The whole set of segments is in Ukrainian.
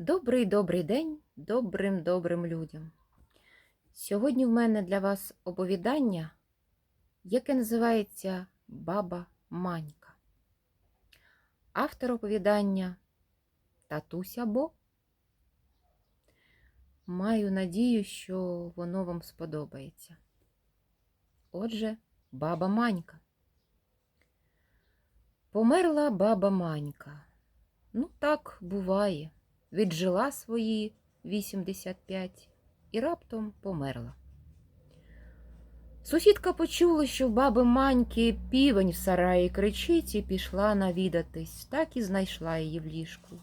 Добрий добрий день добрим добрим людям. Сьогодні в мене для вас оповідання, яке називається Баба Манька. Автор оповідання Татуся Бо. Маю надію, що воно вам сподобається. Отже, баба Манька. Померла баба Манька. Ну, так буває віджила свої 85 і раптом померла. Сусідка почула, що в баби Маньки півень в сараї кричить і пішла навідатись, так і знайшла її в ліжку.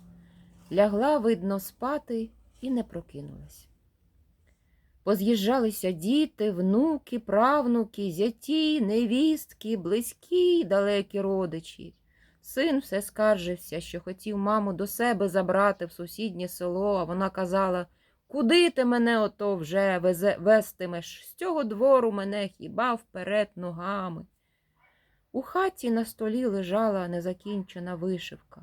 Лягла, видно, спати і не прокинулась. Поз'їжджалися діти, внуки, правнуки, зяті, невістки, близькі й далекі родичі. Син все скаржився, що хотів маму до себе забрати в сусіднє село, а вона казала Куди ти мене ото вже вестимеш? З цього двору мене хіба вперед ногами. У хаті на столі лежала незакінчена вишивка.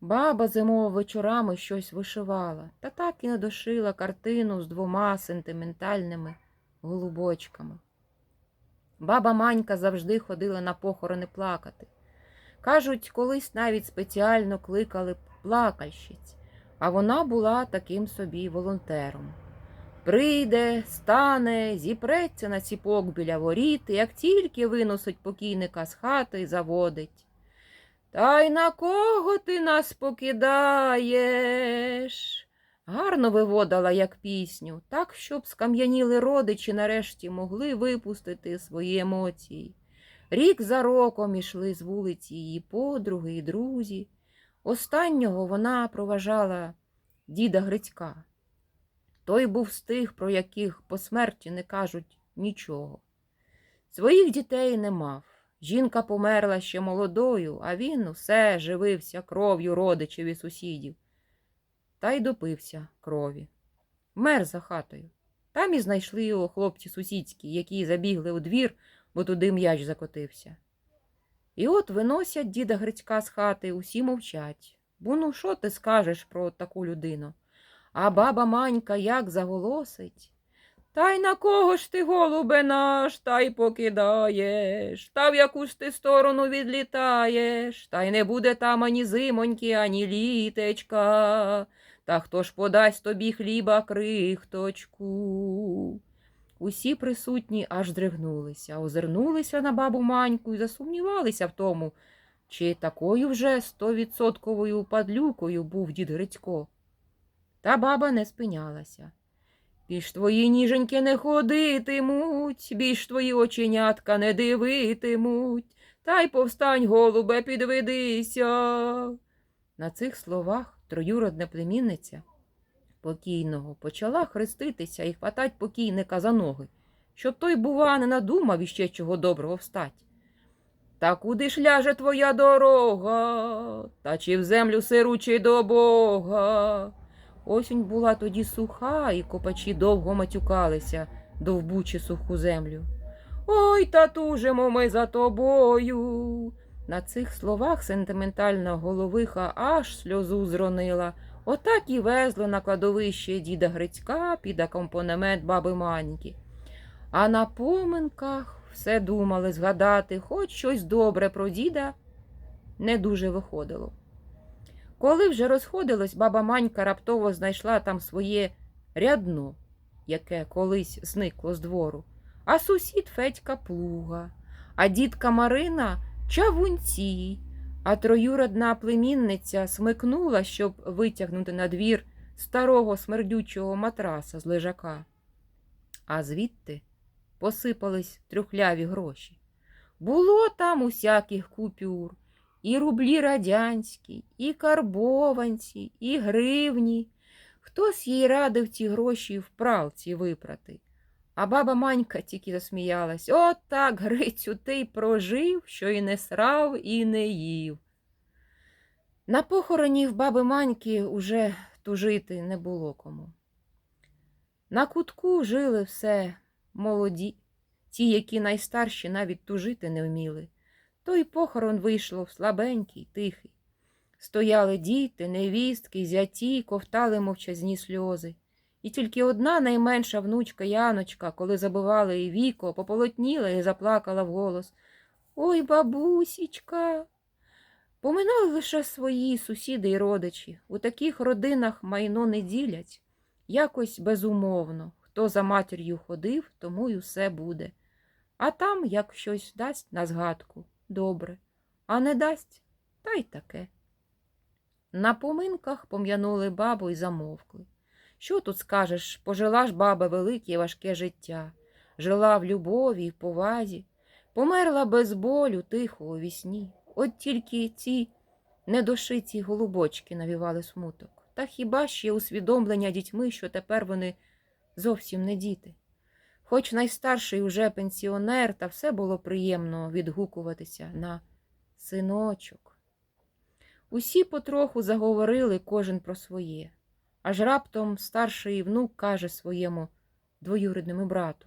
Баба зимово вечорами щось вишивала, та так і не дошила картину з двома сентиментальними голубочками. Баба Манька завжди ходила на похорони плакати. Кажуть, колись навіть спеціально кликали плакальщиць, а вона була таким собі волонтером. Прийде, стане, зіпреться на ціпок біля воріт, як тільки виносить покійника з хати, заводить. Та й на кого ти нас покидаєш? Гарно виводила, як пісню, так, щоб скам'яніли родичі нарешті могли випустити свої емоції. Рік за роком ішли з вулиці її подруги і друзі. Останнього вона проважала діда Грицька. Той був з тих, про яких по смерті не кажуть нічого. Своїх дітей не мав. Жінка померла ще молодою, а він усе живився кров'ю родичів і сусідів. Та й допився крові. Мер за хатою. Там і знайшли його хлопці сусідські, які забігли у двір бо туди м'яч закотився. І от виносять діда Грицька з хати, усі мовчать. Бо ну що ти скажеш про таку людину? А баба Манька як заголосить. Та й на кого ж ти, голубе наш, та й покидаєш, та в яку ж ти сторону відлітаєш, та й не буде там ані зимоньки, ані літечка, та хто ж подасть тобі хліба крихточку. Усі присутні аж здригнулися, озирнулися на бабу Маньку і засумнівалися в тому, чи такою вже стовідсотковою падлюкою був дід Грицько. Та баба не спинялася. Більш твої ніженьки не ходитимуть, більш твої оченятка не дивитимуть, та й повстань, голубе, підведися. На цих словах троюродна племінниця покійного почала хреститися і хватать покійника за ноги, щоб той, бува, не надумав іще чого доброго встать. Та куди ж ляже твоя дорога, та чи в землю сиручий до Бога? Осінь була тоді суха, і копачі довго матюкалися, довбучи суху землю. Ой, та тужимо ми за тобою. На цих словах сентиментальна головиха аж сльозу зронила. Отак і везли на кладовище діда Грицька під акомпанемент баби Маньки. А на поминках все думали згадати, хоч щось добре про діда не дуже виходило. Коли вже розходилось, баба Манька раптово знайшла там своє рядно, яке колись зникло з двору, а сусід Федька плуга, а дідка Марина чавунці. А троюродна племінниця смикнула, щоб витягнути на двір старого смердючого матраса з лежака. А звідти посипались трюхляві гроші. Було там усяких купюр, і рублі радянські, і карбованці, і гривні. Хтось їй радив ці гроші в пралці випрати. А баба Манька тільки засміялась. От так, Грицю, ти й прожив, що і не срав, і не їв. На похороні в баби Маньки уже тужити не було кому. На кутку жили все молоді, ті, які найстарші навіть тужити не вміли. Той похорон вийшло слабенький, тихий. Стояли діти, невістки, зяті, ковтали мовчазні сльози. І тільки одна найменша внучка Яночка, коли забивали її віко, пополотніла і заплакала вголос. Ой, бабусічка. Поминали лише свої сусіди й родичі. У таких родинах майно не ділять. Якось безумовно. Хто за матір'ю ходив, тому й усе буде. А там, як щось дасть на згадку, добре, а не дасть, та й таке. На поминках пом'янули бабу і замовкли. Що тут скажеш, пожила ж баба велике і важке життя, жила в любові й в повазі, померла без болю, тихо у вісні. От тільки ці недошиті голубочки навівали смуток. Та хіба ще усвідомлення дітьми, що тепер вони зовсім не діти. Хоч найстарший уже пенсіонер, та все було приємно відгукуватися на синочок. Усі потроху заговорили кожен про своє, аж раптом старший внук каже своєму двоюрідному брату.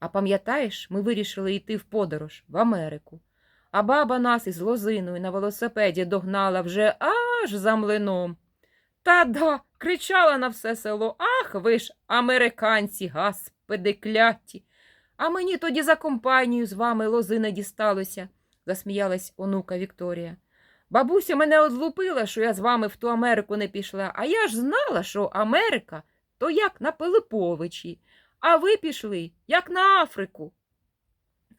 А пам'ятаєш, ми вирішили йти в подорож в Америку, а баба нас із лозиною на велосипеді догнала вже аж за млином. Та да, кричала на все село Ах ви ж, американці, гаспеди кляті. А мені тоді за компанію з вами лозина дісталося, засміялась онука Вікторія. Бабуся мене одлупила, що я з вами в ту Америку не пішла, а я ж знала, що Америка то як на Пилиповичі, а ви пішли, як на Африку.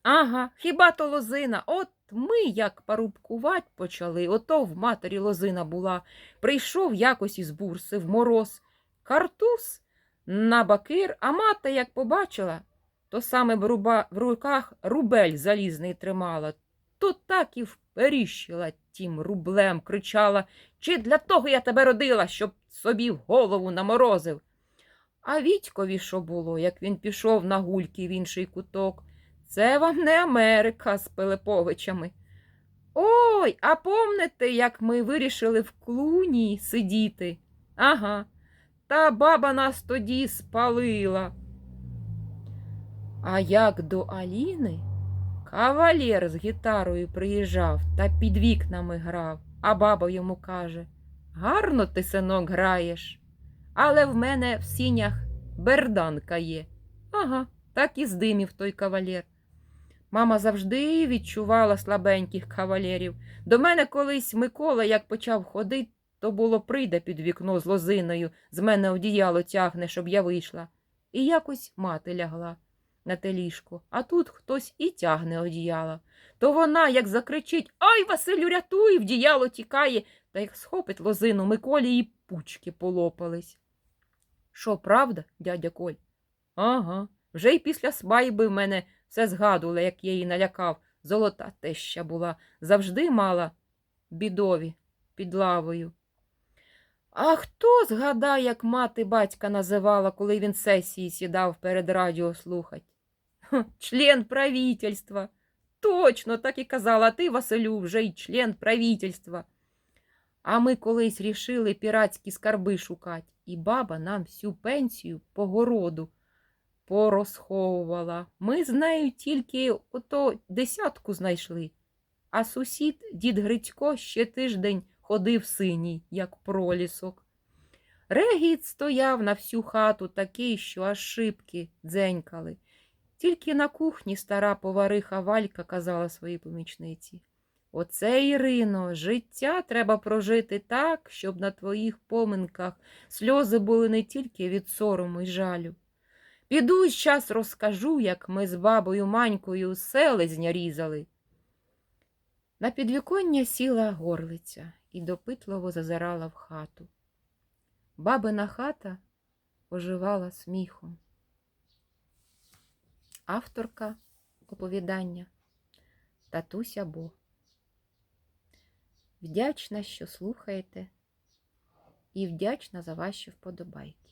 Ага, хіба то лозина? От ми як парубкувать почали, ото в матері лозина була. Прийшов якось із бурси в мороз. Картуз на бакир, а мати, як побачила, то саме в руках рубель залізний тримала, то так і вперіщила тім рублем, кричала Чи для того я тебе родила, щоб собі голову наморозив. А Вітькові що було, як він пішов на гульки в інший куток. Це вам не Америка з Пилиповичами. Ой, а помните, як ми вирішили в клуні сидіти? Ага, та баба нас тоді спалила. А як до Аліни, кавалєр з гітарою приїжджав та під вікнами грав, а баба йому каже Гарно ти, синок, граєш, але в мене в сінях берданка є. Ага, так і здимів той кавалєр. Мама завжди відчувала слабеньких кавалерів. До мене колись Микола, як почав ходити, то було прийде під вікно з лозиною, з мене одіяло тягне, щоб я вийшла. І якось мати лягла на те ліжко, а тут хтось і тягне одіяло. То вона, як закричить Ай, Василю, рятуй, вдіяло тікає, та як схопить лозину Миколі і пучки полопались. Що, правда, дядя Коль? Ага, вже й після свайби в мене все згадувала, як я її налякав. Золота теща була, завжди мала бідові під лавою. А хто згадає, як мати батька називала, коли він сесії сідав перед радіо слухать? Член правительства. Точно, так і казала, ти, Василю, вже й член правительства. А ми колись рішили піратські скарби шукать, і баба нам всю пенсію по городу порозховувала. Ми з нею тільки ото десятку знайшли, а сусід, дід Грицько, ще тиждень ходив синій, як пролісок. Регіт стояв на всю хату такий, що аж шибки дзенькали. Тільки на кухні стара повариха Валька казала своїй помічниці. Оце, Ірино, життя треба прожити так, щоб на твоїх поминках сльози були не тільки від сорому й жалю. Піду щас розкажу, як ми з бабою Манькою селезня різали. На підвіконня сіла горлиця і допитливо зазирала в хату. Бабина хата оживала сміхом. Авторка оповідання Татуся Бо. Вдячна, що слухаєте, і вдячна за ваші вподобайки.